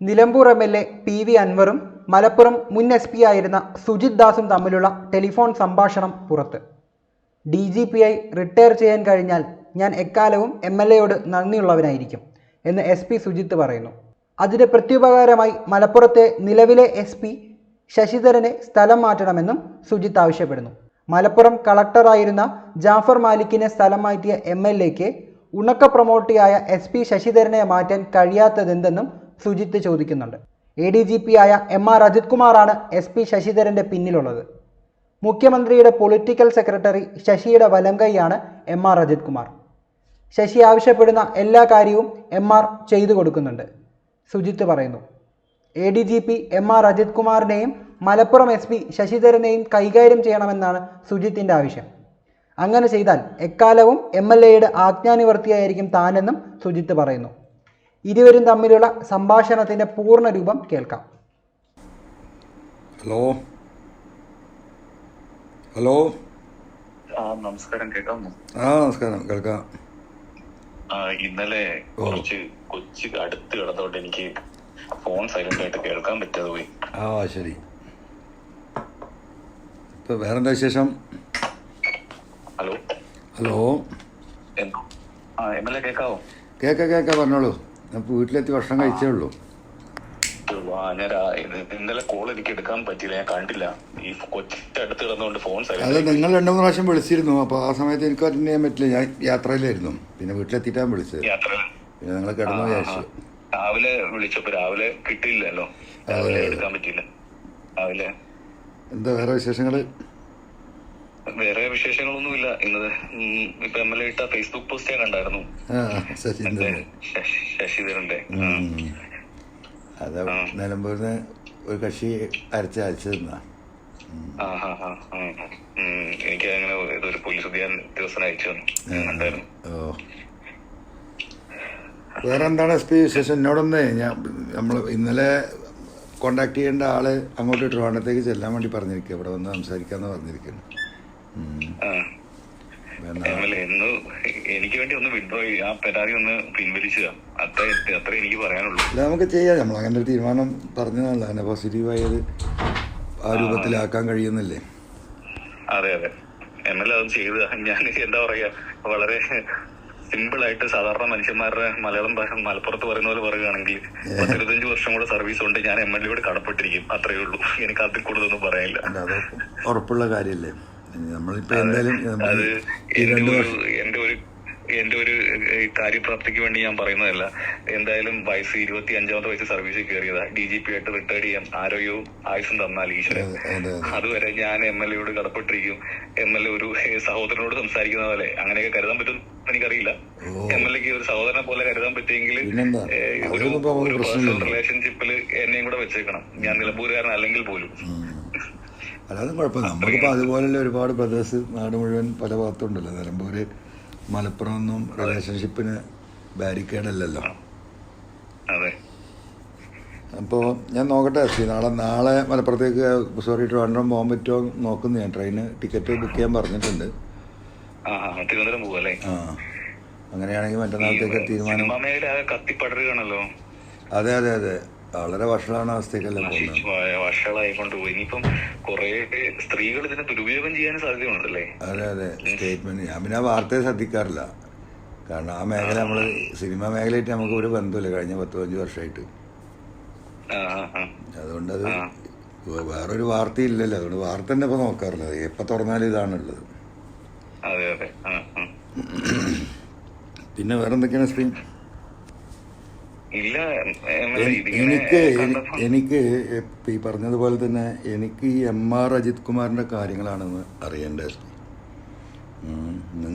Nilambur M L A P V അൻവറും Malappuram മുൻ S P ആയിരുന്ന സുജിത് ദാസും തമ്മിലുള്ള ടെലിഫോൺ സംഭാഷണം പുറത്ത്. ഡി ജി പി ആയി റിട്ടയർ ചെയ്യാൻ കഴിഞ്ഞാൽ ഞാൻ എക്കാലവും എം എൽ എയോട് നന്ദിയുള്ളവനായിരിക്കും എന്ന് എസ് പി സുജിത്ത് പറയുന്നു. അതിന് പ്രത്യുപകാരമായി മലപ്പുറത്തെ നിലവിലെ എസ് പി ശശിധരനെ സ്ഥലം മാറ്റണമെന്നും സുജിത്ത് ആവശ്യപ്പെടുന്നു. മലപ്പുറം കളക്ടറായിരുന്ന ജാഫർ മാലിക്കിനെ സ്ഥലം മാറ്റിയ എം എൽ എക്ക് ഉണക്ക പ്രൊമോട്ടിയായ എസ് പി ശശിധരനെ മാറ്റാൻ കഴിയാത്തതെന്തെന്നും സുജിത്ത് ചോദിക്കുന്നുണ്ട്. എ ഡി ജി പി ആയ എം ആർ അജിത് കുമാറാണ് എസ് പി ശശിധരന്റെ പിന്നിലുള്ളത്. മുഖ്യമന്ത്രിയുടെ പൊളിറ്റിക്കൽ സെക്രട്ടറി ശശിയുടെ വലങ്കൈയാണ് കൈയാണ് എം ആർ അജിത് കുമാർ. ശശി ആവശ്യപ്പെടുന്ന എല്ലാ കാര്യവും എം ആർ ചെയ്തു കൊടുക്കുന്നുണ്ട്. സുജിത്ത് പറയുന്നു. A D G P M R Ajith കുമാറിനെയും Malappuram S P ശശിധരനെയും കൈകാര്യം ചെയ്യണമെന്നാണ് സുജിത്തിന്റെ ആവശ്യം. അങ്ങനെ ചെയ്താൽ എക്കാലവും എം എൽ എയുടെ ആജ്ഞാനിവർത്തിയായിരിക്കും താനെന്നും സുജിത്ത് പറയുന്നു. ഇരുവരും തമ്മിലുള്ള സംഭാഷണത്തിന്റെ പൂർണ രൂപം കേൾക്കാം. ഹലോ? ഹലോ? ആ നമസ്കാരം. കേൾക്കാമോ? ആ നമസ്കാരം. കേൾക്കാം. ആ ഇന്നലെ. കുറച്ച് കൊച്ചു അടുത്ത് കിടന്നോണ്ട് എനിക്ക് ഫോൺ സൈലന്റ് ആയിട്ട് കേൾക്കാൻ പറ്റാതെ പോയി. ആ ശരി. ഇപ്പൊ വേറെന്താ വിശേഷം? ഹലോ? ഹലോ? ഇന്നലെ ആ എം എൽ എ കേൾക്കാവോ? കേക്ക കേക്ക പറഞ്ഞോളൂ. ഞാൻ വീട്ടിലെത്തി ഭക്ഷണം കഴിച്ചേ ഉള്ളൂ ഇന്നലെ കോൾ എനിക്ക് എടുക്കാൻ പറ്റിയില്ല ഞാൻ കണ്ടില്ല. ഈ കൊച്ചടുത്ത് കിടന്നുകൊണ്ട് ഫോൺ അത് നിങ്ങൾ രണ്ടു മൂന്ന് പ്രാവശ്യം വിളിച്ചിരുന്നു. അപ്പൊ ആ സമയത്ത് എനിക്ക് അറ്റൻഡ് ചെയ്യാൻ പറ്റില്ല. ഞാൻ യാത്രയിലായിരുന്നു. പിന്നെ വീട്ടിലെത്തിയിട്ടാണ് വിളിച്ചത്. പിന്നെ നിങ്ങൾ കിടന്നു വിചാരിച്ചു. രാവിലെ വിളിച്ചപ്പോ രാവിലെ കിട്ടിയില്ലല്ലോ. രാവിലെ എടുക്കാൻ പറ്റിയില്ല. രാവിലെ. എന്താ വേറെ വിശേഷങ്ങൾ വേറെ വിശേഷങ്ങളൊന്നുമില്ല. ഇന്നത് ഉം, ഇപ്പൊ എം എൽ എ ഇട്ട ഫേസ്ബുക്ക് പോസ്റ്റ് ഞാൻ കണ്ടായിരുന്നു. ശശിധരന്റെ അതെ നിലമ്പൂരിന് ഒരു കക്ഷി അരച്ച് അയച്ചു തന്നാ. ആ, ആ, ആ, ആ. എനിക്ക് അങ്ങനെ ഇതൊരു പോലീസ് ദിവസം അയച്ചു ഓ. വേറെ എന്താണ് എസ് പി വിശേഷം? എന്നോടൊന്ന് ഞാൻ നമ്മൾ ഇന്നലെ കോണ്ടാക്ട് ചെയ്യേണ്ട ആൾ അങ്ങോട്ട് ട്രിവാണ്ടത്തേക്ക് ചെല്ലാൻ വേണ്ടി പറഞ്ഞിരിക്കുക ഇവിടെ വന്ന് സംസാരിക്കാന്ന് പറഞ്ഞിരിക്കുന്നു. എനിക്ക് വേണ്ടി ഒന്ന് വിഡ്രോ ആ പരാതി ഒന്ന് പിൻവലിച്ചുക അത്ര അത്ര എനിക്ക് പറയാനുള്ളൂ. അല്ല നമുക്ക് ചെയ്യാം. നമ്മൾ അങ്ങനെ ഒരു തീരുമാനം പറഞ്ഞതല്ല അങ്ങനെ പോസിറ്റീവായത് ആ രൂപത്തിലാക്കാൻ കഴിയുന്നില്ലേ? അതെ അതെ. എം എൽ എ അത് ചെയ്ത് ഞാൻ എന്താ പറയാ വളരെ സിമ്പിൾ ആയിട്ട് സാധാരണ മനുഷ്യന്മാരുടെ മലയാളം ഭാഷ മലപ്പുറത്ത് പറയുന്ന പോലെ പറയുകയാണെങ്കിൽ പത്തിരുപത്തഞ്ച് വർഷം കൂടെ സർവീസ് ഉണ്ട്. ഞാൻ എം എൽ എയോട് കടപ്പെട്ടിരിക്കും. അത്രയേ ഉള്ളൂ. എനിക്ക് അതിൽ കൂടുതലൊന്നും പറയാനില്ല. ഉറപ്പുള്ള കാര്യമല്ലേ നമ്മളിപ്പോ എന്തായാലും അത് എന്റെ ഒരു എന്റെ ഒരു എന്റെ ഒരു കാര്യപ്രാപ്തിക്ക് വേണ്ടി ഞാൻ പറയുന്നതല്ല. എന്തായാലും വയസ്സ് ഇരുപത്തി അഞ്ചാമത്തെ വയസ്സ് സർവീസിൽ കയറിയതാ. ഡി ജി പി ആയിട്ട് റിട്ടയർഡ് ചെയ്യാൻ ആരോഗ്യവും ആയുസും തന്നാൽ ഈശ്വരൻ. അതെ അതെ അതെ. അതുവരെ ഞാൻ എം എൽ എയോട് കടപ്പെട്ടിരിക്കും. എം എൽ എ ഒരു സഹോദരനോട് സംസാരിക്കുന്ന പോലെ അങ്ങനെയൊക്കെ കരുതാൻ പറ്റും എനിക്കറിയില്ല. എം എൽ എക്ക് ഒരു സഹോദരനെ പോലെ കരുതാൻ പറ്റിയെങ്കിൽ ഒരു ഒരു പേഴ്സണൽ റിലേഷൻഷിപ്പിൽ എന്നെയും കൂടെ വെച്ചേക്കണം. ഞാൻ നിലമ്പൂരുകാരൻ അല്ലെങ്കിൽ പോലും. അല്ലാതെ കുഴപ്പമില്ല. നമുക്കിപ്പോൾ അതുപോലുള്ള ഒരുപാട് ബ്രദേഴ്സ് നാട് മുഴുവൻ പല ഭാഗത്തുണ്ടല്ലോ. നിലമ്പൂര് മലപ്പുറം ഒന്നും റിലേഷൻഷിപ്പിന് ബാരിക്കേഡ് അല്ലല്ലോ അതെ. അപ്പോൾ ഞാൻ നോക്കട്ടെ എസ് നാളെ നാളെ മലപ്പുറത്തേക്ക് സോറി ട്രിവാൻഡ്രം പോകാൻ പറ്റുമോ നോക്കുന്നു ഞാൻ. ട്രെയിന് ടിക്കറ്റ് ബുക്ക് ചെയ്യാൻ പറഞ്ഞിട്ടുണ്ട്. ആ അങ്ങനെയാണെങ്കിൽ മറ്റന്നാളത്തേക്ക് തീരുമാനം കത്തിപ്പടരുകയാണല്ലോ. അതെ അതെ അതെ. വളരെ വഷളാണ് അവസ്ഥയ്ക്കല്ലേ പോകുന്നത്? വഷളായി കൊണ്ടുപോയി. ഇനിയിപ്പം കുറെ സ്ത്രീകൾ ഇതിനെ ദുരുപയോഗം ചെയ്യാൻ സാധ്യതയുണ്ടല്ലേ? അതെ അതെ. സ്റ്റേറ്റ്മെന്റ് ഞാൻ പിന്നെ ആ വാർത്തയെ ശ്രദ്ധിക്കാറില്ല. കാരണം ആ മേഖല നമ്മൾ സിനിമ മേഖലയായിട്ട് നമുക്ക് ഒരു ബന്ധമില്ല കഴിഞ്ഞ പത്ത് പതിനഞ്ച് വർഷമായിട്ട്. അതുകൊണ്ട് അത് വേറൊരു വാർത്തയില്ലല്ലോ. അതുകൊണ്ട് വാർത്ത തന്നെ ഇപ്പൊ നോക്കാറില്ല. എപ്പോ തുറന്നാലും ഇതാണുള്ളത്. പിന്നെ വേറെന്തൊക്കെയാണ് സ്ക്രീൻ? ഇല്ല എനിക്ക് എനിക്ക് ഈ പറഞ്ഞതുപോലെ തന്നെ എനിക്ക് ഈ എം ആർ അജിത് കുമാറിന്റെ കാര്യങ്ങളാണെന്ന് അറിയേണ്ടത്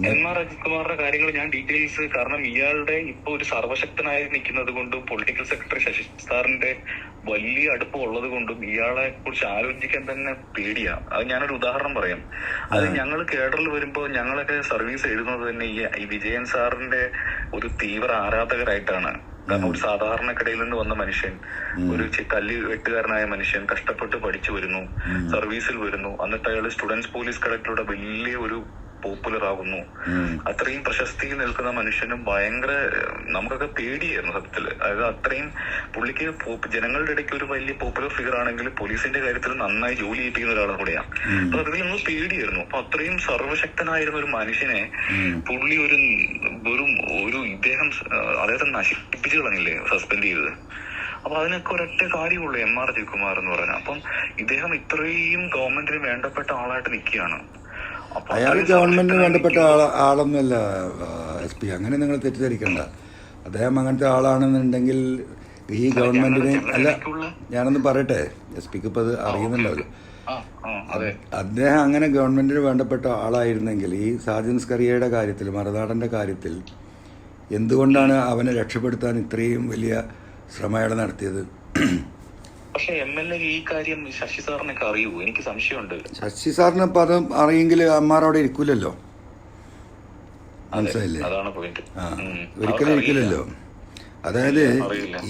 എം ആർ അജിത് കുമാറിന്റെ കാര്യങ്ങൾ ഞാൻ ഡീറ്റെയിൽസ് കാരണം ഇയാളുടെ ഇപ്പൊ ഒരു സർവശക്തനായി നിൽക്കുന്നത് കൊണ്ടും പൊളിറ്റിക്കൽ സെക്രട്ടറി ശശി സാറിന്റെ വലിയ അടുപ്പം ഉള്ളത് കൊണ്ടും ഇയാളെ കുറിച്ച് ആലോചിക്കാൻ തന്നെ പേടിയാ. അത് ഞാനൊരു ഉദാഹരണം പറയാം. അത് ഞങ്ങൾ കേഡറിൽ വരുമ്പോ ഞങ്ങളൊക്കെ സർവീസ് എഴുതുന്നത് തന്നെ ഈ വിജയൻ സാറിന്റെ ഒരു തീവ്ര ആരാധകരായിട്ടാണ്. കാരണം ഒരു സാധാരണക്കിടയിൽ നിന്ന് വന്ന മനുഷ്യൻ ഒരു കല്ല് വെട്ടുകാരനായ മനുഷ്യൻ കഷ്ടപ്പെട്ട് പഠിച്ചു വരുന്നു സർവീസിൽ വരുന്നു. എന്നിട്ട് അയാൾ സ്റ്റുഡൻസ് പോലീസ് കളക്ടറുടെ വലിയ ഒരു പോപ്പുലർ ആകുന്നു അത്രയും പ്രശസ്തി നിൽക്കുന്ന മനുഷ്യനും ഭയങ്കര നമുക്കൊക്കെ പേടിയായിരുന്നു സത്യത്തിൽ അതായത് അത്രയും പുള്ളിക്ക് ജനങ്ങളുടെ ഇടയ്ക്ക് ഒരു വലിയ പോപ്പുലർ ഫിഗർ ആണെങ്കിൽ പോലീസിന്റെ കാര്യത്തിൽ നന്നായി ജോലി ചെയ്യിപ്പിക്കുന്ന ഒരാളും കൂടെയാണ് അപ്പൊ അതിൽ നമ്മൾ പേടിയായിരുന്നു. അപ്പൊ അത്രയും സർവശക്തനായിരുന്ന ഒരു മനുഷ്യനെ പുള്ളി ഒരു വെറും ഒരു ഇദ്ദേഹം അദ്ദേഹത്തെ നശിപ്പിച്ചു കളഞ്ഞില്ലേ സസ്പെൻഡ് ചെയ്തത്. അപ്പൊ അതിനൊക്കെ ഒരൊറ്റ കാര്യമുള്ളൂ എം ആർ ജയകുമാർ എന്ന് പറഞ്ഞാൽ. അപ്പം ഇദ്ദേഹം ഇത്രയും ഗവൺമെന്റിന് വേണ്ടപ്പെട്ട ആളായിട്ട് നിൽക്കുകയാണ്. അയാൾ ഗവൺമെന്റിന് വേണ്ടപ്പെട്ട ആള ആളൊന്നുമല്ല എസ് പി. അങ്ങനെ നിങ്ങൾ തെറ്റിദ്ധരിക്കണ്ട. അദ്ദേഹം അങ്ങനത്തെ ആളാണെന്നുണ്ടെങ്കിൽ ഈ ഗവൺമെന്റിനെ അല്ല ഞാനൊന്ന് പറയട്ടെ? എസ് പിക്ക് ഇപ്പം അത് അറിയുന്നുണ്ടാവില്ല അതെ അദ്ദേഹം അങ്ങനെ ഗവൺമെന്റിന് വേണ്ടപ്പെട്ട ആളായിരുന്നെങ്കിൽ ഈ സാജൻ സ്കറിയയുടെ കാര്യത്തിൽ മറുനാടന്റെ കാര്യത്തിൽ എന്തുകൊണ്ടാണ് അവനെ രക്ഷപ്പെടുത്താൻ ഇത്രയും വലിയ ശ്രമം നടത്തിയത്? പക്ഷെ എം എൽ എ ഈ കാര്യം ശശി സാറിനൊക്കെ അറിയൂ. എനിക്ക് സംശയമുണ്ട്. ശശി സാറിന് ഇപ്പം അത് അറിയെങ്കിൽ അമ്മാർ അവിടെ ഇരിക്കൂലല്ലോ? മനസ്സിലായില്ലേ? അതാണ് പോയിന്റ്. ഒരിക്കലും ഇരിക്കില്ലല്ലോ? അതായത്.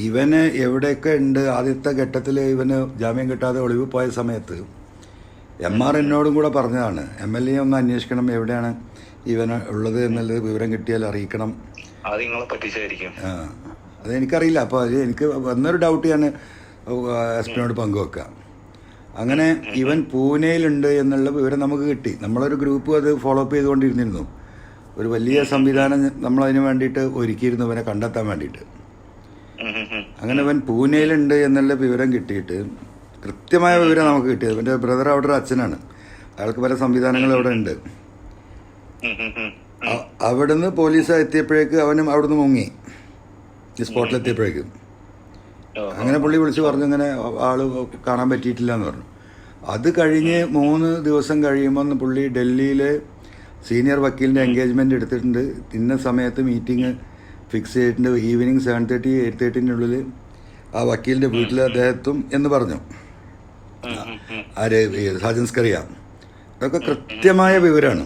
ഇവന് എവിടെയൊക്കെ ഉണ്ട് ആദ്യത്തെ ഘട്ടത്തിൽ ഇവന് ജാമ്യം കിട്ടാതെ ഒളിവ് പോയ സമയത്ത് എം ആർ എന്നോടും കൂടെ പറഞ്ഞതാണ് എം എൽ എ ഒന്ന് അന്വേഷിക്കണം എവിടെയാണ് ഇവന് ഉള്ളത് എന്നുള്ളത് വിവരം കിട്ടിയാൽ അറിയിക്കണം. അത് നിങ്ങളെ പറ്റിച്ചായിരിക്കും. ആ അത് എനിക്കറിയില്ല അപ്പോൾ എനിക്ക് വന്നൊരു ഡൗട്ട് ഞാൻ എസ് പിനോട് പങ്കുവെക്കാം. അങ്ങനെ ഇവൻ പൂനെയിലുണ്ട് എന്നുള്ള വിവരം നമുക്ക് കിട്ടി. നമ്മളൊരു ഗ്രൂപ്പ് അത് ഫോളോ അപ്പ് ചെയ്തുകൊണ്ടിരുന്നിരുന്നു. ഒരു വലിയ സംവിധാനം നമ്മളതിന് വേണ്ടിയിട്ട് ഒരുക്കിയിരുന്നു ഇവനെ കണ്ടെത്താൻ വേണ്ടിയിട്ട്. അങ്ങനെ അവൻ പൂനെയിലുണ്ട് എന്നുള്ള വിവരം കിട്ടിയിട്ട് കൃത്യമായ വിവരം നമുക്ക് കിട്ടിയത്. അവന്റെ ബ്രദർ അവിടെ ഒരു അച്ഛനാണ്. അയാൾക്ക് പല സംവിധാനങ്ങളും അവിടെ ഉണ്ട്. അവിടുന്ന് പോലീസ് എത്തിയപ്പോഴേക്ക് അവനും അവിടുന്ന് മുങ്ങി. സ്പോട്ടിലെത്തിയപ്പോഴേക്കും. അങ്ങനെ പുള്ളി വിളിച്ച് പറഞ്ഞു ഇങ്ങനെ ആൾ കാണാൻ പറ്റിയിട്ടില്ല എന്ന് പറഞ്ഞു. അത് കഴിഞ്ഞ് മൂന്ന് ദിവസം കഴിയുമ്പോൾ പുള്ളി ഡൽഹിയിലെ സീനിയർ വക്കീലിന്റെ എൻഗേജ്മെന്റ് എടുത്തിട്ടുണ്ട്. ഇന്ന സമയത്ത് മീറ്റിംഗ് ഫിക്സ് ചെയ്തിട്ടുണ്ട്. ഈവനിങ് സെവൻ തേർട്ടി എയ്റ്റ് തേർട്ടീന്റെ ഉള്ളിൽ ആ വക്കീലിന്റെ വീട്ടിൽ അദ്ദേഹത്തും എന്ന് പറഞ്ഞു. ആര് സാജൻസ്കറിയ അതൊക്കെ കൃത്യമായ വിവരമാണ്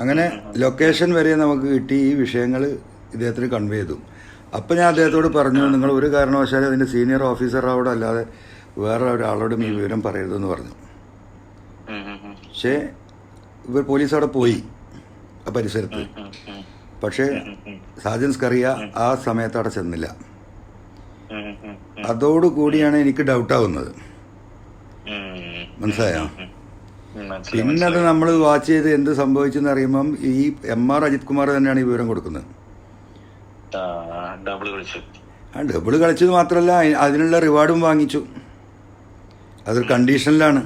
അങ്ങനെ ലൊക്കേഷൻ വരെ നമുക്ക് കിട്ടി. ഈ വിഷയങ്ങൾ ഇദ്ദേഹത്തിന് കൺവേ ചെയ്തു. അപ്പം ഞാൻ അദ്ദേഹത്തോട് പറഞ്ഞു നിങ്ങൾ ഒരു കാരണവശാലും അതിന്റെ സീനിയർ ഓഫീസറോട് അല്ലാതെ വേറെ ഒരാളോടും ഈ വിവരം പറയരുതെന്ന് പറഞ്ഞു. പക്ഷേ ഇവർ പോലീസ് അവിടെ പോയി ആ പരിസരത്ത്. പക്ഷേ സാജൻസ് കറിയ ആ സമയത്ത് അവിടെ ചെന്നില്ല. അതോടുകൂടിയാണ് എനിക്ക് ഡൗട്ടാവുന്നത് ആവുന്നത്. മനസ്സിലായോ? പിന്നെ അത് നമ്മൾ വാച്ച് ചെയ്ത് എന്ത് സംഭവിച്ചെന്ന് അറിയുമ്പം ഈ എം ആർ അജിത് കുമാർ തന്നെയാണ് ഈ വിവരം കൊടുക്കുന്നത്. ഡബിൾ കളിച്ചു. ആ ഡബിൾ കളിച്ചത് മാത്രമല്ല അതിനുള്ള റിവാർഡും വാങ്ങിച്ചു. അതൊരു കണ്ടീഷനിലാണ്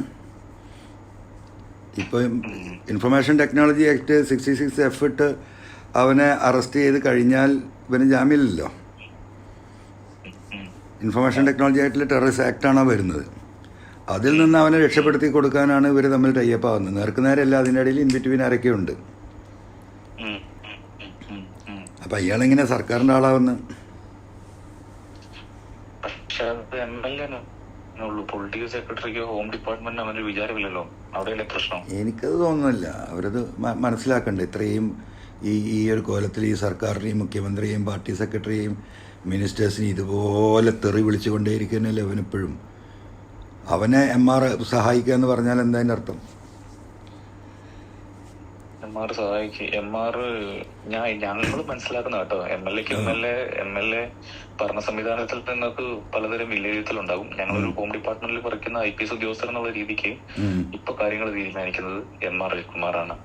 ഇപ്പോൾ information technology act sixty six F ഇട്ട് അവനെ അറസ്റ്റ് ചെയ്ത് കഴിഞ്ഞാൽ ഇവന് ജാമ്യമില്ലല്ലോ. ഇൻഫർമേഷൻ ടെക്നോളജി ആയിട്ടുള്ള ടെററിസ്റ്റ് ആക്ടാണ് വരുന്നത്. അതിൽ നിന്ന് അവനെ രക്ഷപ്പെടുത്തി കൊടുക്കാനാണ് ഇവർ തമ്മിൽ ടൈപ്പ് ആവുന്നത്. നേർക്ക് അതിന്റെ ഇടയിൽ ഇൻ ബിറ്റ്വീൻ അപ്പം അയാളെങ്ങനെ സർക്കാരിന്റെ ആളാവുന്നത് പക്ഷെ അത് എം എൽ എ ഉള്ളൂ. പൊളിറ്റിക്കൽ സെക്രട്ടറിക്കോ ഹോം ഡിപ്പാർട്ട്മെന്റിനോ അങ്ങനെ ഒരു വിചാരമില്ലല്ലോ. അവിടെയല്ലേ പ്രശ്നം? എനിക്കത് തോന്നുന്നില്ല. അവരത് മനസ്സിലാക്കണ്ടേ മനസ്സിലാക്കണ്ട. ഇത്രയും ഈ ഈ ഒരു കോലത്തിൽ ഈ സർക്കാരിനെയും മുഖ്യമന്ത്രിയെയും പാർട്ടി സെക്രട്ടറിയെയും മിനിസ്റ്റേഴ്സിനെയും ഇതുപോലെ തെറി വിളിച്ചുകൊണ്ടേയിരിക്കുന്നല്ലേ അവനിപ്പോഴും അവനെ എം ആർ സഹായിക്കുക എന്ന് പറഞ്ഞാൽ എന്താ അതിന്റെ അർത്ഥം എം ആർ സഹായിക്കും എം ആർ ഞാൻ ഞങ്ങൾ മനസ്സിലാക്കുന്ന കേട്ടോ. എം എൽ എക്ക് M L A M L A ഭരണ സംവിധാനത്തിൽ നിന്നൊക്കെ പലതരം വിലയിരുത്തലുണ്ടാകും. ഞങ്ങളൊരു ഹോം ഡിപ്പാർട്ട്മെന്റിൽ പറിക്കുന്ന ഐ പി എസ് ഉദ്യോഗസ്ഥർ എന്നുള്ള രീതിക്ക്. ഇപ്പൊ കാര്യങ്ങൾ തീരുമാനിക്കുന്നത് എം ആർ രവികുമാറാണ്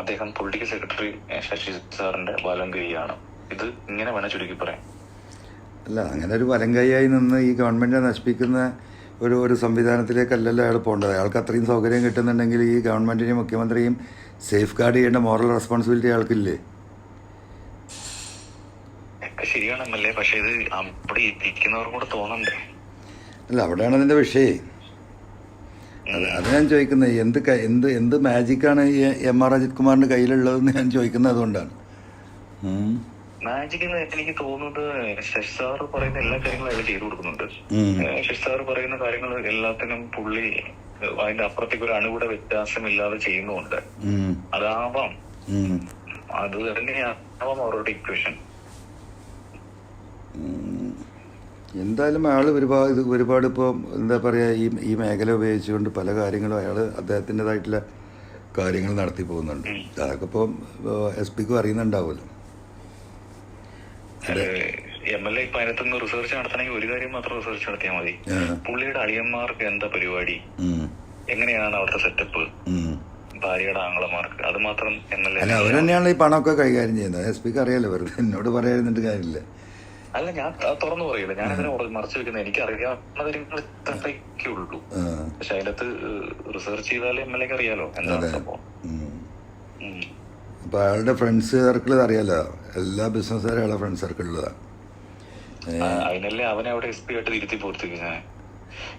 അദ്ദേഹം പൊളിറ്റിക്കൽ സെക്രട്ടറി ശശി സാറിന്റെ വലങ്കരിയാണ് ഇത് ഇങ്ങനെ വേണം ചുരുക്കി പറയാം. അല്ല അങ്ങനെ ഒരു വലങ്കൈയായി നിന്ന് ഈ ഗവൺമെന്റിനെ നശിപ്പിക്കുന്ന ഒരു ഒരു സംവിധാനത്തിലേക്കല്ലല്ലോ അയാൾ പോകേണ്ടത് അയാൾക്ക് അത്രയും സൗകര്യം കിട്ടുന്നുണ്ടെങ്കിൽ ഈ ഗവൺമെന്റിനെയും മുഖ്യമന്ത്രിയും സേഫ് ഗാർഡ് ചെയ്യേണ്ട മോറൽ റെസ്പോൺസിബിലിറ്റി അയാൾക്കില്ലേ? ഒക്കെ ശരിയാണ് എം എൽ എ പക്ഷെ ഇത് അവിടെ ഇരിക്കുന്നവർക്കും കൂടെ തോന്നണ്ടേ? അല്ല അവിടെയാണ് അതിന്റെ വിഷയം. അത് അത് ഞാൻ ചോദിക്കുന്നത് എന്ത് എന്ത് എന്ത് മാജിക്കാണ് ഈ എം ആർ അജിത് കുമാറിന്റെ കയ്യിലുള്ളതെന്ന് ഞാൻ ചോദിക്കുന്നത് അതുകൊണ്ടാണ്. മാജിക് എന്ന് എനിക്ക് തോന്നുന്നത് ശശി പറയുന്ന എല്ലാ കാര്യങ്ങളും അയാൾ ചെയ്തു കൊടുക്കുന്നുണ്ട്. ഏഹ് പറയുന്ന കാര്യങ്ങൾ എല്ലാത്തിനും പുള്ളി അതിന്റെ അപ്പുറത്തേക്ക് ഒരു അണുകൂടെ വ്യത്യാസമില്ലാതെ ചെയ്യുന്നുണ്ട്. അതാവാം. അത് തന്നെയാവാം അവരുടെ ഇക്വേഷൻ എന്തായാലും അയാൾ ഒരുപാട് ഒരുപാട് ഇപ്പോൾ എന്താ പറയുക ഈ ഈ മേഖല ഉപയോഗിച്ചുകൊണ്ട് പല കാര്യങ്ങളും അയാൾ അദ്ദേഹത്തിന്റെതായിട്ടുള്ള കാര്യങ്ങൾ നടത്തി പോകുന്നുണ്ട്. അതൊക്കെ ഇപ്പം എസ് പിക്കും അറിയുന്നുണ്ടാവുമല്ലോ. എം എൽ എ ഇപ്പൊ അതിനകത്തുനിന്ന് റിസർച്ച് നടത്തണമെങ്കിൽ ഒരു കാര്യം മാത്രം റിസർച്ച് നടത്തിയാൽ മതി. പുള്ളിയുടെ അളിയന്മാർക്ക് എന്താ പരിപാടി? എങ്ങനെയാണ് അവിടുത്തെ സെറ്റപ്പ്. ഭാര്യയുടെ ആങ്ങളമാർക്ക്. അത് മാത്രം എം എൽ അല്ല എ അവർ തന്നെയാണ് ഈ പണമൊക്കെ കൈകാര്യം ചെയ്യുന്നത്. എസ് പിക്ക് അറിയാലോ വെറുതെ എന്നോട് പറയാതിരുന്നിട്ട് കാര്യമില്ല. അല്ല ഞാൻ തുറന്നു പറയില്ല. ഞാൻ അതിനെ മറച്ചു വെക്കുന്നത് എനിക്ക് അറിയാവുന്ന കാര്യങ്ങൾ ഇത്രയൊക്കെ ഉള്ളൂ. ആ, പക്ഷെ അതിനകത്ത് റിസർച്ച് ചെയ്താലേ എം എൽ എക്ക് അറിയാലോ എന്താ സംഭവം. ഉം. ഉം. അപ്പൊ അയാളുടെ ഫ്രണ്ട്സ് സർക്കിൾ അറിയാലോ? എല്ലാ ബിസിനസ്സുകാരും അയാളുടെ ഫ്രണ്ട് സർക്കിളിലാണ് അതിനല്ലേ അവനെ അവിടെ എസ് പി ആയിട്ട് തിരുത്തി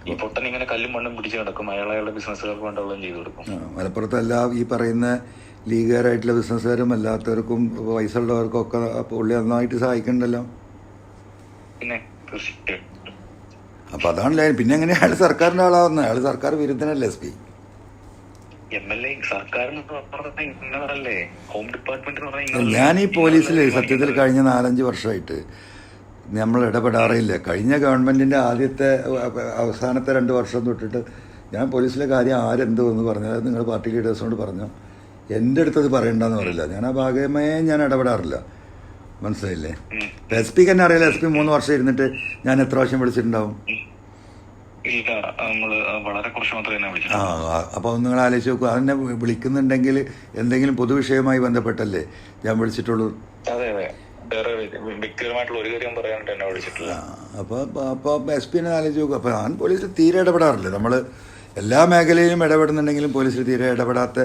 ഈ പൊട്ടൻ ഇങ്ങനെ കല്ലും മണ്ണും പിടിച്ച് നടക്കും. അയാൾ അയാളുടെ ബിസിനസ്സുകാർക്ക് വേണ്ടുള്ളതും ചെയ്തു കൊടുക്കും. മലപ്പുറത്ത് എല്ലാ ഈ പറയുന്ന ലീഗുകാരായിട്ടുള്ള ബിസിനസ്സുകാരും അല്ലാത്തവർക്കും പൈസ ഉള്ളവർക്കും ഒക്കെ പുള്ളി നന്നായിട്ട് സഹായിക്കണ്ടല്ലോ? പിന്നെ തീർച്ചയായും അപ്പൊ അതാണ് പിന്നെ എങ്ങനെയാണ് അയാൾ സർക്കാരിന്റെ ആളാവുന്നത് അയാൾ സർക്കാർ വിരുദ്ധനല്ലേ എസ് പി ഞാൻ ഈ പോലീസിൽ സത്യത്തിൽ കഴിഞ്ഞ നാലഞ്ച് വർഷമായിട്ട് നമ്മൾ ഇടപെടാറില്ല കഴിഞ്ഞ ഗവൺമെന്റിന്റെ ആദ്യത്തെ അവസാനത്തെ രണ്ട് വർഷം തൊട്ടിട്ട് ഞാൻ പോലീസിലെ കാര്യം ആരെന്തോ എന്ന് പറഞ്ഞാൽ നിങ്ങൾ പാർട്ടി ലീഡേഴ്സിനോട് പറഞ്ഞു. എന്റെ അടുത്തത് പറയണ്ടെന്ന് പറയില്ല. ഞാൻ ആ ഭാഗമേ ഞാൻ ഇടപെടാറില്ല. മനസ്സിലായില്ലേ? എസ് പിക്ക് തന്നെ അറിയില്ല. എസ് പി മൂന്ന് വർഷം ഇരുന്നിട്ട് ഞാൻ എത്ര പ്രാവശ്യം വിളിച്ചിട്ടുണ്ടാവും? ഇല്ല നമ്മൾ വളരെ കുറച്ച് മാത്രമേ ആ അപ്പോൾ നിങ്ങൾ ആലോചിച്ച് നോക്കുക അതിനെ വിളിക്കുന്നുണ്ടെങ്കിൽ എന്തെങ്കിലും പൊതുവിഷയവുമായി ബന്ധപ്പെട്ടല്ലേ ഞാൻ വിളിച്ചിട്ടുള്ളൂ? അതെ അതെ. വേറെ വ്യക്തിപരമായിട്ടുള്ള ഒരു കാര്യം പറയാനായിട്ട് എന്നെ വിളിച്ചിട്ടില്ല. അപ്പോൾ അപ്പോൾ എസ് പിനെ ആലോചിച്ച് നോക്കുക അപ്പോൾ ഞാൻ പോലീസിൽ തീരെ ഇടപെടാറില്ല. നമ്മൾ എല്ലാ മേഖലയിലും ഇടപെടുന്നുണ്ടെങ്കിലും പോലീസിൽ തീരെ ഇടപെടാത്ത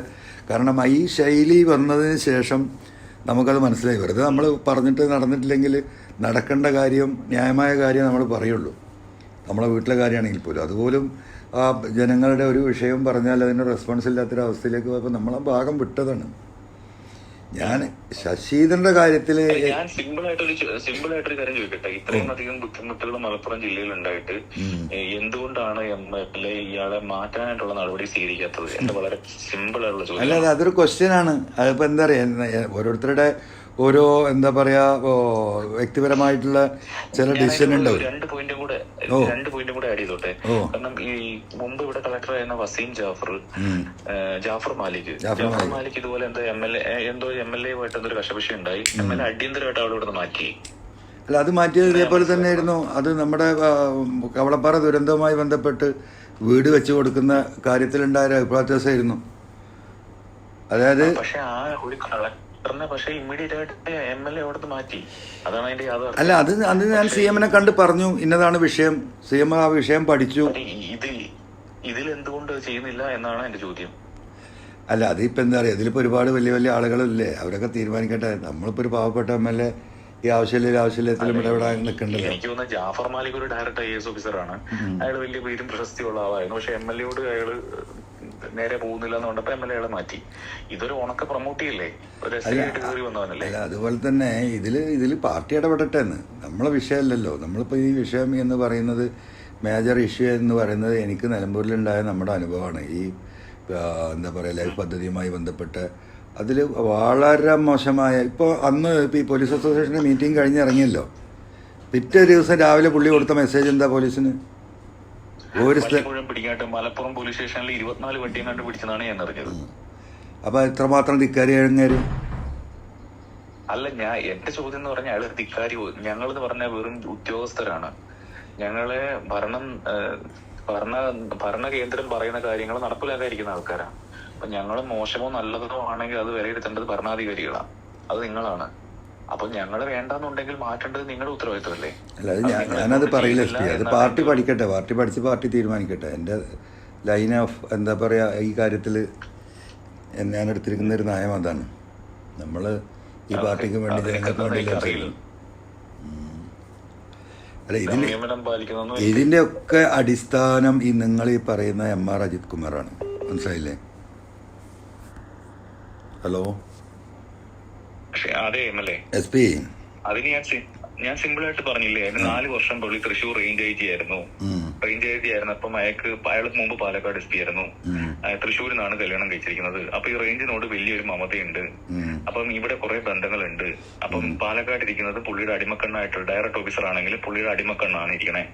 കാരണം ഈ ശൈലി വന്നതിന് ശേഷം നമുക്കത് മനസ്സിലായി. വെറുതെ നമ്മൾ പറഞ്ഞിട്ട് നടന്നിട്ടില്ലെങ്കിൽ നടക്കേണ്ട കാര്യം ന്യായമായ കാര്യം നമ്മൾ പറയുള്ളൂ. നമ്മളെ വീട്ടിലെ കാര്യമാണെങ്കിൽ പോലും. അതുപോലും ആ ജനങ്ങളുടെ ഒരു വിഷയം പറഞ്ഞാൽ അതിന് റെസ്പോൺസ് ഇല്ലാത്തൊരവസ്ഥയിലേക്ക് പോയപ്പോൾ നമ്മളെ ഭാഗം വിട്ടതാണ്. ഞാൻ ശശീന്ദ്രന്റെ കാര്യത്തിൽ ഞാൻ സിമ്പിൾ ആയിട്ടൊരു സിമ്പിൾ ആയിട്ടൊരു കാര്യം ചോദിക്കട്ടെ. ഇത്രയും അധികം ബുദ്ധിമുട്ടുകൾ മലപ്പുറം ജില്ലയിൽ ഉണ്ടായിട്ട് എന്തുകൊണ്ടാണ് എം എൽ എ ഇയാളെ മാറ്റാനായിട്ടുള്ള നടപടി സ്വീകരിക്കാത്തത്? എന്റെ വളരെ സിമ്പിൾ ആയിട്ടുള്ള അല്ല ചോദ്യം അല്ല അതൊരു ക്വസ്റ്റ്യൻ ആണ്. അതിപ്പോ എന്താ പറയാ ഓരോരുത്തരുടെ ഓരോ എന്താ പറയാ വ്യക്തിപരമായിട്ടുള്ള ചില ഡിസിഷൻ ഉണ്ടാവും രണ്ട് പോയിന്റും കൂടെ. രണ്ട് പോയിന്റും കൂടെ ആഡ് ചെയ്തോട്ടെ. കാരണം ഈ മുമ്പ് ഇവിടെ കളക്ടർ ആയിരുന്ന വസീം ജാഫർ ജാഫർ മാലിക്. ജാഫർ മാലിക്. ഇതുപോലെ എന്തോ എം എൽ എ എന്തോ എം എൽ എ ആയിട്ട് എന്തൊരു കഷപക്ഷി ഉണ്ടായി. എം എൽ എ അടിയന്തരമായിട്ട് അവിടെ ഇവിടെ മാറ്റി. അല്ല അത് മാറ്റിയത് ഇതേപോലെ തന്നെയായിരുന്നു. അത് നമ്മുടെ കവളപ്പാറ ദുരന്തവുമായി ബന്ധപ്പെട്ട് വീട് വെച്ച് കൊടുക്കുന്ന കാര്യത്തിലുണ്ടായ ഒരു അഭിപ്രായ വ്യത്യാസമായിരുന്നു. അതായത് പക്ഷെ ആ ഒരു കളക്ടറിനെ പക്ഷേ ഇമ്മീഡിയറ്റ് ആയിട്ട് എം എൽ എ അവിടുന്ന് മാറ്റി. അതാണ് അതിന്റെ യാഥാർത്ഥ്യം. അല്ല അത് അത് ഞാൻ സി എമ്മിനെ കണ്ട് പറഞ്ഞു. ഇന്നതാണ് വിഷയം. സി എം ആ വിഷയം പഠിച്ചു. ഇത് ഇതിൽ എന്തുകൊണ്ട് ചെയ്യുന്നില്ല എന്നാണ് എന്റെ ചോദ്യം. അല്ല അതിപ്പോ എന്താ പറയുക ഇതിലിപ്പോ ഒരുപാട് വലിയ വലിയ ആളുകളില്ലേ അവരൊക്കെ തീരുമാനിക്കട്ടെ. നമ്മളിപ്പോ ഒരു പാവപ്പെട്ട എം എൽ എ ഈ ആവശ്യമില്ല ആവശ്യമില്ലത്തിലും ഇടപെടാൻ നിൽക്കണ്ടല്ലോ. എനിക്ക് തോന്നുന്നു ജാഫർ മാലിക് ഒരു ഡയറക്ട് ഐ എസ് ഓഫീസറാണ് അയാൾ വലിയ പേരും പ്രശസ്തിയുള്ള ആളായിരുന്നു. പക്ഷെ എം എൽ എയോട് അയാൾ നേരെ പോകുന്നില്ല എന്ന് കണ്ടപ്പോ എം എൽ എകളെ മാറ്റി. ഇതൊരു ഉണക്ക പ്രൊമോട്ട് ചെയ്യല്ലേ? ഒരു കയറി വന്നവനല്ലേ? അല്ല അതുപോലെ തന്നെ ഇതിൽ ഇതിൽ പാർട്ടി ഇടപെടട്ടെ എന്ന്. നമ്മളെ വിഷയമല്ലല്ലോ. നമ്മളിപ്പോൾ ഈ വിഷയം എന്ന് പറയുന്നത് മേജർ ഇഷ്യൂ എന്ന് പറയുന്നത് എനിക്ക് നിലമ്പൂരിലുണ്ടായ നമ്മുടെ അനുഭവമാണ്. ഈ എന്താ പറയുക ലൈഫ് പദ്ധതിയുമായി ബന്ധപ്പെട്ട് അതിൽ വളരെ മോശമായ ഇപ്പോൾ അന്ന് ഇപ്പോൾ ഈ പോലീസ് അസോസിയേഷന്റെ മീറ്റിംഗ് കഴിഞ്ഞിറങ്ങിയല്ലോ. പിറ്റേ ദിവസം രാവിലെ പുള്ളി കൊടുത്ത മെസ്സേജ് എന്താ പോലീസിന്? ഒരു സ്ഥ വണ്ടി പിടിക്കാട്ട് മലപ്പുറം പോലീസ് സ്റ്റേഷനിൽ ഇരുപത്തിനാല് വണ്ടിയും കണ്ട് പിടിച്ചതാണ് ഞാൻ അറിഞ്ഞത്. അപ്പോൾ എത്രമാത്രം ധിക്കാരി അല്ല ഞാൻ എന്റെ ചോദ്യം എന്ന് പറഞ്ഞാൽ അയാൾ ധിക്കാരി ഞങ്ങൾ എന്ന് പറഞ്ഞ വെറും ഉദ്യോഗസ്ഥരാണ്. ഞങ്ങളെ ഭരണം ഭരണ ഭരണ ഭരണകേന്ദ്രം പറയുന്ന കാര്യങ്ങൾ നടപ്പിലാക്കാതിരിക്കുന്ന ആൾക്കാരാണ് അപ്പൊ ഞങ്ങൾ മോശമോ നല്ലതോ ആണെങ്കിൽ അത് വിലയിരുത്തേണ്ടത് ഭരണാധികാരികളാണ് അത് നിങ്ങളാണ്. അപ്പൊ ഞങ്ങൾ വേണ്ടെന്നുണ്ടെങ്കിൽ മാറ്റേണ്ടത് നിങ്ങളുടെ ഉത്തരവാദിത്വമല്ലേ അല്ല അത് ഞാൻ ഞാനത് പറയില്ല എസ് പി അത് പാർട്ടി പഠിക്കട്ടെ പാർട്ടി പഠിച്ച് പാർട്ടി തീരുമാനിക്കട്ടെ. എന്റെ ലൈൻ ഓഫ് എന്താ പറയുക ഈ കാര്യത്തിൽ ഞാൻ എടുത്തിരിക്കുന്ന ഒരു നയം അതാണ്. നമ്മൾ ഈ പാർട്ടിക്ക് വേണ്ടി ജനങ്ങൾക്ക് വേണ്ടി അല്ല ഇതിന് ഇതിന്റെ ഒക്കെ അടിസ്ഥാനം ഈ നിങ്ങൾ ഈ പറയുന്ന എം ആർ അജിത് കുമാറാണ്. മനസ്സിലായില്ലേ? ഹലോ? പക്ഷെ അതെ M L A. S P. അതിന് ഞാൻ ഞാൻ സിമ്പിൾ ആയിട്ട് പറഞ്ഞില്ലേ അതിന് നാല് വർഷം പുള്ളി തൃശ്ശൂർ റേഞ്ച് ഐ ജി ആയിരുന്നു. റേഞ്ച് ഐ ജി ആയിരുന്നു അപ്പം അയാൾക്ക് അയാൾ മുമ്പ് പാലക്കാട് എസ് പി ആയിരുന്നു. തൃശ്ശൂരിൽ നിന്നാണ് കല്യാണം കഴിച്ചിരിക്കുന്നത്. അപ്പൊ ഈ റേഞ്ചിനോട് വലിയൊരു മമതയുണ്ട്. അപ്പം ഇവിടെ കുറെ ബന്ധങ്ങളുണ്ട്. അപ്പം പാലക്കാട് ഇരിക്കുന്നത് പുള്ളിയുടെ അടിമക്കണ്ണായിട്ട് ഡയറക്ട് ഓഫീസർ ആണെങ്കിൽ പുള്ളിയുടെ അടിമക്കണ്ണാണ് ഇരിക്കണേ.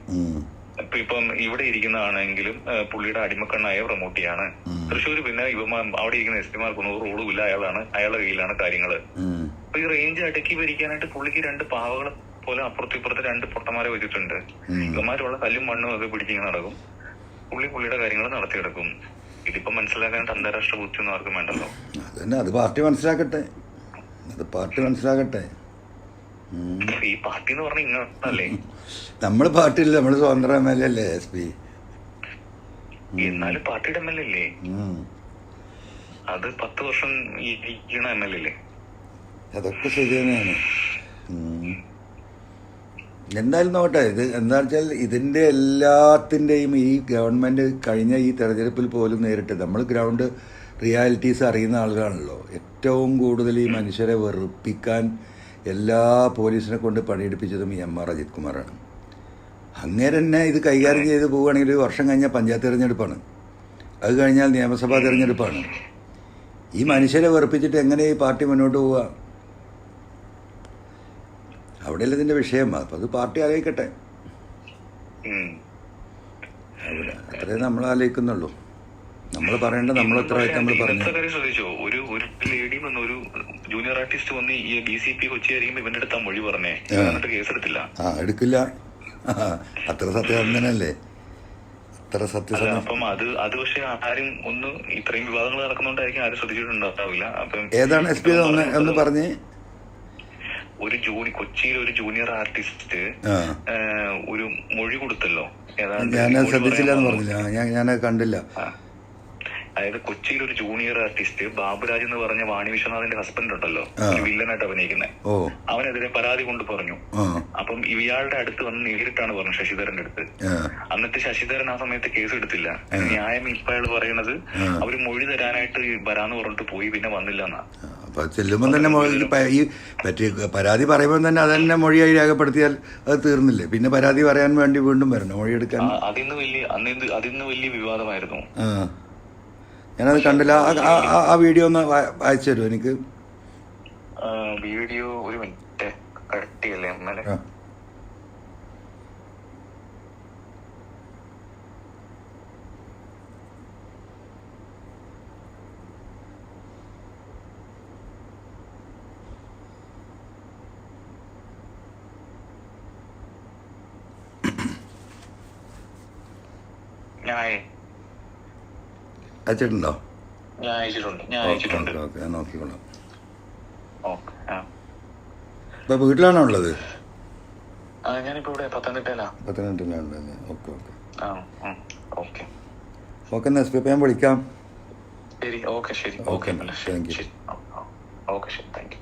അപ്പൊ ഇപ്പം ഇവിടെ ഇരിക്കുന്നതാണെങ്കിലും ആണെങ്കിലും പുള്ളിയുടെ അടിമക്കണ്ണായ പ്രമോട്ടിയാണ്. തൃശ്ശൂർ പിന്നെ ഇവ അവിടെ ഇരിക്കുന്ന എസ് പിമാർക്കൊന്നും നൂറ് റോളും ഇല്ല അയാളാണ് അയാളുടെ കയ്യിലാണ് കാര്യങ്ങൾ. ഈ റേഞ്ച് അടുക്കി ഭരിക്കാനായിട്ട് പുള്ളിക്ക് രണ്ട് പാവകളെ പോലെ അപ്പുറത്തും ഇപ്പുറത്ത് രണ്ട് പൊട്ടന്മാരെ വെച്ചിട്ടുണ്ട്. ഇവന്മാരുള്ള കല്ലും മണ്ണും ഒക്കെ പിടിച്ചിങ്ങനെ നടക്കും പുള്ളി പുള്ളിയുടെ കാര്യങ്ങൾ നടത്തിയെടുക്കും ഇതിപ്പോ മനസ്സിലാക്കാനായിട്ട് അന്താരാഷ്ട്ര ബുദ്ധിയൊന്നും ആർക്കും വേണ്ടല്ലോ അതന്നെ അത് പാർട്ടി മനസ്സിലാക്കട്ടെ അത് പാർട്ടി മനസ്സിലാക്കട്ടെ ഈ പാർട്ടി എന്ന് പറഞ്ഞ ഇങ്ങനല്ലേ നമ്മൾ പാർട്ടിയില്ല നമ്മൾ സ്വതന്ത്ര എം എൽ എ അല്ലേ എസ് പി എന്നാലും പാർട്ടിയുടെ എം എൽ എ അല്ലേ അത് പത്ത് വർഷം ഇരിക്കണ എം എൽ എ അല്ലേ അതൊക്കെ ശരി തന്നെയാണ്. എന്തായാലും നോക്കട്ടെ ഇത് എന്താ വെച്ചാൽ ഇതിന്റെ എല്ലാത്തിന്റെയും ഈ ഗവൺമെന്റ് കഴിഞ്ഞ ഈ തെരഞ്ഞെടുപ്പിൽ പോലും നേരിട്ട് നമ്മൾ ഗ്രൗണ്ട് റിയാലിറ്റീസ് അറിയുന്ന ആളുകളാണല്ലോ. ഏറ്റവും കൂടുതൽ ഈ മനുഷ്യരെ വെറുപ്പിക്കാൻ എല്ലാ പോലീസിനെ കൊണ്ട് പണിയെടുപ്പിച്ചതും എം ആർ അജിത് കുമാറാണ്. അങ്ങനെ തന്നെ ഇത് കൈകാര്യം ചെയ്ത് പോവുകയാണെങ്കിൽ ഒരു വർഷം കഴിഞ്ഞാൽ പഞ്ചായത്ത് തിരഞ്ഞെടുപ്പാണ്. അത് കഴിഞ്ഞാൽ നിയമസഭാ തിരഞ്ഞെടുപ്പാണ്. ഈ മനുഷ്യരെ വെറുപ്പിച്ചിട്ട് എങ്ങനെ ഈ പാർട്ടി മുന്നോട്ട് പോവുക? അവിടെയല്ല ഇതിന്റെ വിഷയം? അപ്പം അത് പാർട്ടി ആലോചിക്കട്ടെ. അവിടെ അത്രേ നമ്മൾ ആലോചിക്കുന്നുള്ളൂ. നമ്മൾ പറയേണ്ട നമ്മൾ എത്ര ആയിട്ട് നമ്മൾ പറഞ്ഞു. ശ്രദ്ധിച്ചോ? ഒരു ഒരു ലേഡി വന്ന് ഒരു ജൂനിയർ ആർട്ടിസ്റ്റ് വന്ന് ഈ ബി സി പി കൊച്ചി ആയിരിക്കുമ്പോ ഇവന്റെ അടുത്ത് മൊഴി പറഞ്ഞേ. എന്നിട്ട് കേസെടുത്തില്ല. ആ എടുക്കില്ല. അത്ര സത്യസന്ധനല്ലേ അത്ര സത്യസന്ധ അപ്പം അത് അത് പക്ഷെ ആരും ഒന്ന് ഇത്രയും വിവാദങ്ങൾ നടക്കുന്നുണ്ടായിരിക്കും ആരും ശ്രദ്ധിച്ചിട്ടുണ്ടാവില്ല. അപ്പം ഏതാണ് എസ് പി ഒന്ന് ഒന്ന് പറഞ്ഞ്? ഒരു ജൂനി കൊച്ചിയിൽ ഒരു ജൂനിയർ ആർട്ടിസ്റ്റ് ഒരു മൊഴി കൊടുത്തല്ലോ. ഞാൻ ശ്രദ്ധിച്ചില്ല എന്ന് പറഞ്ഞില്ല. ഞാൻ കണ്ടില്ല. അതായത് കൊച്ചിയിൽ ഒരു ജൂനിയർ ആർട്ടിസ്റ്റ് ബാബുരാജ് എന്ന് പറഞ്ഞ വാണി വിശ്വനാഥിന്റെ ഹസ്ബൻഡ് ഉണ്ടല്ലോ. ഒരു വില്ലനായിട്ട് അഭിനയിക്കുന്നത് അവനെതിരെ പരാതി കൊണ്ട് പറഞ്ഞു. അപ്പം ഇയാളുടെ അടുത്ത് വന്ന് നേരിട്ടാണ് പറഞ്ഞു ശശിധരന്റെ അടുത്ത്. എന്നിട്ട് ശശിധരൻ ആ സമയത്ത് കേസ് എടുത്തില്ല. ന്യായം ഇപ്പൊ അയാൾ പറയുന്നത് അവർ മൊഴി തരാനായിട്ട് വരാന്ന് പറഞ്ഞിട്ട് പോയി പിന്നെ വന്നില്ല എന്നാ. അപ്പൊ ചെല്ലുമ്പോൾ തന്നെ ഈ പറ്റി പരാതി പറയുമ്പോൾ തന്നെ അത് തന്നെ മൊഴിയായി രേഖപ്പെടുത്തിയാൽ അത് തീർന്നില്ലേ? പിന്നെ പരാതി പറയാൻ വേണ്ടി വീണ്ടും വരണം? മൊഴിയെടുക്കാൻ അതിന്ന് വലിയ അതിന്ന് വലിയ വിവാദമായിരുന്നു. ആ. ഞാനത് കണ്ടില്ല. ആ- വീഡിയോ ഒന്ന് അയച്ചു വായിച്ചു തരുമോ എനിക്ക്? വീഡിയോ ഒരു മിനിറ്റ്. കട്ടിയല്ലേ? അന്നലെ ഞാൻ അയച്ചിട്ടുണ്ടോ? ഞാൻ അയച്ചിട്ടുണ്ട് ഞാൻ ഓക്കെ അയച്ചിട്ടുണ്ട്. ഓക്കെ ഓക്കെ ഞാൻ നോക്കിക്കോളാം. ഓക്കെ ആ. ഇപ്പൊ വീട്ടിലാണോ ഉള്ളത്? ആ, ഞാനിപ്പോ ഇവിടെ പത്തനംതിട്ടയിലാ. പത്തനംതിട്ടയിലാണല്ലേ? Okay okay. ആ ഓക്കെ ഓക്കെ. എന്നാ എസ് പി ഞാൻ വിളിക്കാം. ശരി ഓക്കെ ശരി. ഓക്കെ ശരി ഓക്കെ ശരി. Thank U